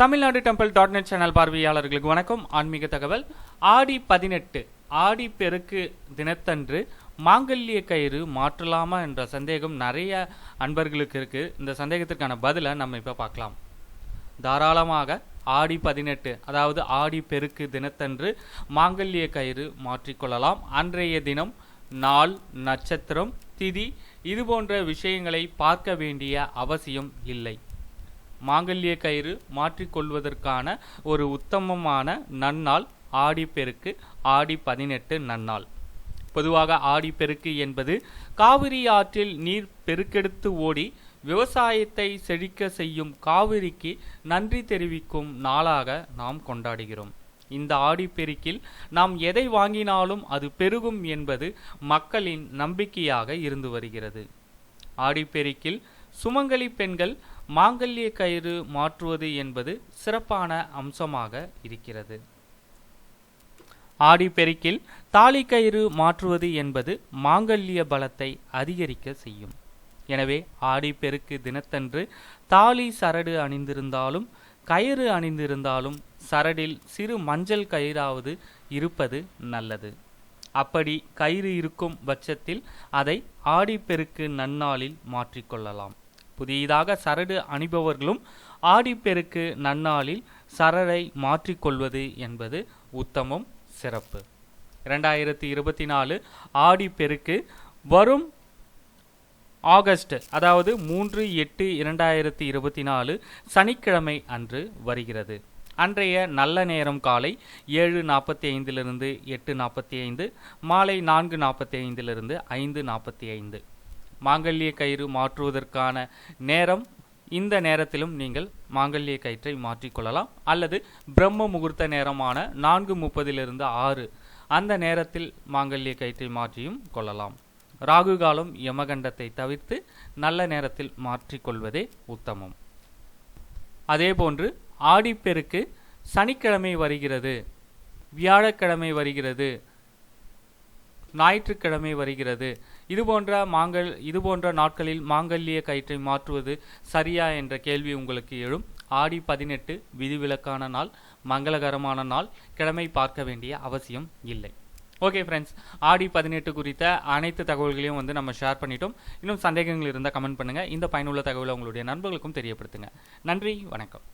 Tamil Nadu temple dot net channel பார்வையாளர்களுக்கு வணக்கம். ஆன்மீக தகவல். ஆடி பதினெட்டு ஆடி பெருக்கு தினத்தன்று மாங்கல்ய கயிறு மாற்றலாமா என்ற சந்தேகம் நிறைய அன்பர்களுக்கு இருக்குது இந்த சந்தேகத்திற்கான பதிலை நம்ம இப்போ பார்க்கலாம். தாராளமாக ஆடி பதினெட்டு அதாவது ஆடி பெருக்கு தினத்தன்று மாங்கல்ய கயிறு மாற்றிக்கொள்ளலாம். அன்றைய தினம் நாள் நட்சத்திரம் திதி இது போன்ற விஷயங்களை பார்க்க வேண்டிய அவசியம் இல்லை. மாங்கல்ய கயிறு மாற்றிக்கொள்வதற்கான ஒரு உத்தமமான நன்னாள் ஆடிப்பெருக்கு ஆடி பதினெட்டு நன்னாள். பொதுவாக ஆடிப்பெருக்கு என்பது காவிரி ஆற்றில் நீர் பெருக்கெடுத்து ஓடி விவசாயத்தை செழிக்க செய்யும் காவிரிக்கு நன்றி தெரிவிக்கும் நாளாக நாம் கொண்டாடுகிறோம். இந்த ஆடிப்பெருக்கில் நாம் எதை வாங்கினாலும் அது பெருகும் என்பது மக்களின் நம்பிக்கையாக இருந்து வருகிறது. ஆடிப்பெருக்கில் சுமங்கலி பெண்கள் மாங்கல்ய கயிறு மாற்றுவது என்பது சிறப்பான அம்சமாக இருக்கிறது. ஆடிப்பெருக்கில் தாலி கயிறு மாற்றுவது என்பது மாங்கல்ய பலத்தை அதிகரிக்க செய்யும். எனவே ஆடிப்பெருக்கு தினத்தன்று தாலி சரடு அணிந்திருந்தாலும் கயிறு அணிந்திருந்தாலும் சரடில் சிறு மஞ்சள் கயிறாவது இருப்பது நல்லது. அப்படி கயிறு இருக்கும் பட்சத்தில் அதை ஆடிப்பெருக்கு நன்னாளில் மாற்றிக்கொள்ளலாம். புதியதாக சரடு அணிபவர்களும் ஆடிப்பெருக்கு நன்னாளில் சரடை மாற்றிக்கொள்வது என்பது உத்தமம் சிறப்பு. இரண்டாயிரத்தி இருபத்தி நாலு ஆடிப்பெருக்கு வரும் ஆகஸ்ட் அதாவது மூன்று எட்டு இரண்டாயிரத்தி இருபத்தி நாலு சனிக்கிழமை அன்று வருகிறது. அன்றைய நல்ல நேரம் காலை ஏழு நாற்பத்தி ஐந்திலிருந்து எட்டு நாற்பத்தி ஐந்து மாலை நான்கு நாற்பத்தி ஐந்திலிருந்து ஐந்து நாற்பத்தி ஐந்து மாங்கல்ய கயிறு மாற்றுவதற்கான நேரம் இந்த நேரத்திலும் நீங்கள் மாங்கல்ய கயிற்றை மாற்றிக்கொள்ளலாம். அல்லது பிரம்ம முகூர்த்த நேரமான நான்கு முப்பதிலிருந்து ஆறு. அந்த நேரத்தில் மாங்கல்ய கயிற்றை மாற்றியும் கொள்ளலாம். ராகு காலம் யமகண்டத்தை தவிர்த்து நல்ல நேரத்தில் மாற்றிக்கொள்வதே உத்தமம். அதேபோன்று ஆடிப்பெருக்கு சனிக்கிழமை வருகிறது. வியாழக்கிழமை வருகிறது. ஞாயிற்றுக்கிழமை வருகிறது. இது போன்ற மாங்கல் இது போன்ற நாட்களில் மாங்கல்ய கயிற்றை மாற்றுவது சரியா என்ற கேள்வி உங்களுக்கு எழும். ஆடி பதினெட்டு விதிவிலக்கான நாள் மங்களகரமான நாள் கிழமை பார்க்க வேண்டிய அவசியம் இல்லை. ஓகே ஃப்ரெண்ட்ஸ் ஆடி பதினெட்டு குறித்த அனைத்து தகவல்களையும் வந்து நம்ம ஷேர் பண்ணிட்டோம். இன்னும் சந்தேகங்கள் இருந்தால் கமெண்ட் பண்ணுங்கள் இந்த பயனுள்ள தகவலை உங்களுடைய நண்பர்களுக்கும் தெரியப்படுத்துங்க. நன்றி வணக்கம்.